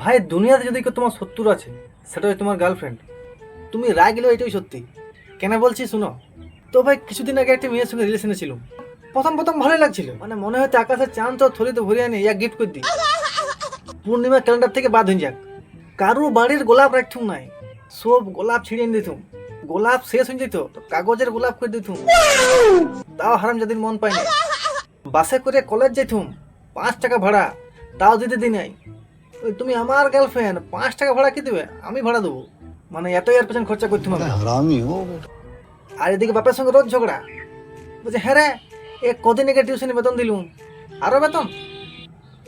ভাই, দুনিয়াতে যদি কেউ তোমার শত্রু আছে, সেটা হচ্ছে তোমার গার্লফ্রেন্ড তুমি রায় গেলেও এটাই সত্যি। কেন বলছি, শুনো? তো ভাই, কিছুদিন আগে একটা মেয়ের সঙ্গে রিলেশনে ছিল প্রথম প্রথম ভালোই লাগছিল। মানে মনে হয়তো আকাশের চাঁদ তো থলিতে ভরে আনি, ইয়া গিফট করে দিই। পূর্ণিমা ক্যালেন্ডার থেকে বাদ হয়ে যাক। কারও বাড়ির গোলাপ রাখতুম নাই। সব গোলাপ ছিঁড়ে এনে দিতুম। গোলাপ শেষ হয়ে যেত কাগজের গোলাপ করে দিতুম। তাও হারাম যেদিন মন পায় না বাসে করে কলেজ যেতুম পাঁচ টাকা ভাড়া, তাও দিতে দিই নাই। তুমি আমার গার্লফ্রেন্ড পাঁচ টাকা ভাড়া কি দেবে? আমি ভাড়া দেবো। মানে এত এর পেছনে খরচা করতে হবে। ও। আর এদিকে বাপের সঙ্গে রোজ ঝগড়া। বলছে হ্যাঁ রে এ কদিন আগে টিউশনে বেতন দিলুম। আরও বেতন?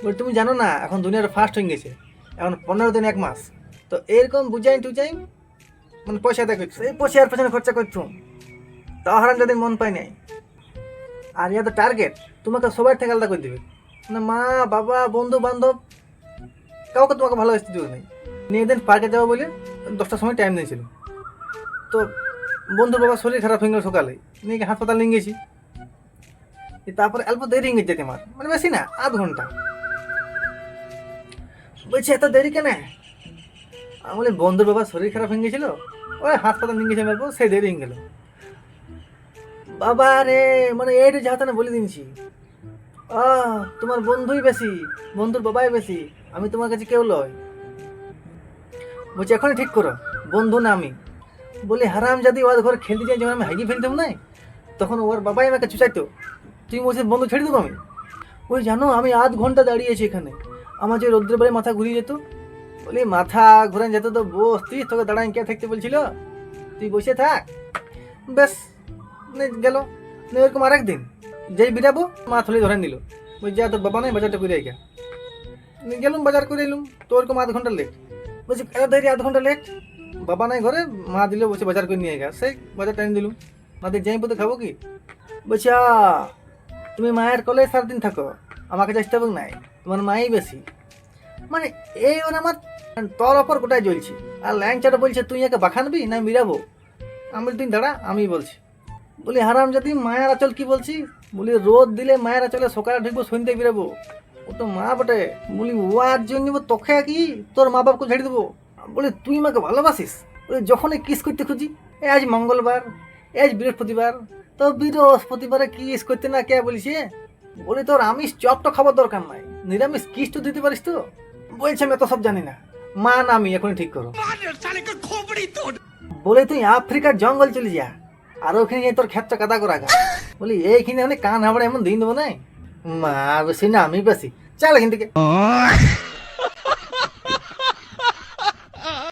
বলি তুমি জানো না এখন দুনিয়াটা ফার্স্ট হয়ে গেছে। এখন পনেরো দিন এক মাস। তো এরকম বুঝাই টুজাই মানে পয়সা দেয় এই পয়সা এর পেছনে খরচা করছ। তা হারান যাদের মন পাই নাই। আর ইয়াদের টার্গেট তোমাকে সবাই থেকে আলাদা করে দেবে। মানে মা বাবা বন্ধু বান্ধব কাউকে তোমাকে ভালোবাসতে দেবে নাই। নিয়ে দিন পার্কে যাব বলে দশটার সময় টাইম নিয়েছিল। তো বন্ধুর বাবা শরীর খারাপ হয়ে গেল সকালে। নিয়ে গিয়ে হাসপাতাল নিয়ে গেছি। তারপরে অল্প দেরি হয়ে যেতে আমার মানে বেশি না, আধ ঘণ্টা। বলছি, এত দেরি কেন? আমি বলি, বন্ধুর বাবা শরীর খারাপ হয়ে গেছিল। ওই হাসপাতাল নিয়ে গেছে মেরবো সেই দেরি হয়ে গেল। বাবা রে মানে এইটা যাতে না বলে দিনছি আহ, তোমার বন্ধুই বেশি, বন্ধুর বাবাই বেশি। আমি তোমার কাছে কেউ লয় বলছি, এখনই ঠিক করো, বন্ধু না আমি। বলি হারাম যদি ওর ঘরে খেলতে যাই, যখন আমি হাগি ফেলতাম না, তখন ওর বাবাই আমাকে চুচাইতো তুই বলছি, বন্ধু, ছেড়ে দেবো আমি? ওই জানো, আমি আধ ঘণ্টা দাঁড়িয়েছি এখানে। আমার যে রৌদ্রের বাড়ি মাথা ঘুরিয়ে যেত, বলি, মাথা ঘুরে যেত তো, বস, তুই তোকে দাঁড়াই কে থাকতে বলছিল? তুই বসে থাক। নে, গেল। এরকম আরেক দিন যেই বিরাবো, মা থলি ধরেন দিল ওই যা, তোর বাবা নাই, বাজারটা করে নিয়ে গেলুম, বাজার করে এলুম। তো ওরকম আধ ঘণ্টা লেট বলছি, এত দেরি আধ ঘণ্টা লেট বাবা নাই ঘরে, মা দিলে বসে বাজার করে নিয়ে গা। সেই বাজার টাইম দিলুম। মাদের যাই পথে খাব কি? বলছি তুমি মায়ের কলে সারাদিন থাকো। আমাকে আসতে হবে নাই, তোমার মাই বেশি। মানে এই ওর আমার তোর ওপর গোটাই জ্বলছি। আর ল্যাংচাটা বলছে, তুই একে বাখানবি না মিরাবো আমি তুই দাঁড়া, আমি বলছি। বলি হারাম যদি মায়ের আচল কি বলছি? বলি, রোদ দিলে মায়ের আচলে সকালে ঢুকবো, সন্ধ্যে বেরাবো। ও তো মা বটে। বলি, ও আর জন্য তোকে কি? তোর মা বাপকে ছেড়ে দেবো? বলি, তুই আমাকে ভালোবাসিস? বলি, যখনই কিস করতে খুঁজি, এ আজ মঙ্গলবার, এ আজ বৃহস্পতিবার, তো বৃহস্পতিবারে কিস করতে না কে বলিস? বলি, তোর আমিষ চপটা খাবার দরকার নাই, নিরামিষ কিস তো দিতে পারিস তো? বলছে, আমি তো সব জানি না। মা না, আমি এখনই ঠিক করো। বলে, তুই আফ্রিকার জঙ্গল চলে যা, আর ওখানে তোর ক্ষেতটা কাদা করা বলি, এইখানে আমি কান হাবড়ে এমন দিন দেবো নাই? মা বেশি না আমি বেশি। চল এখান থেকে।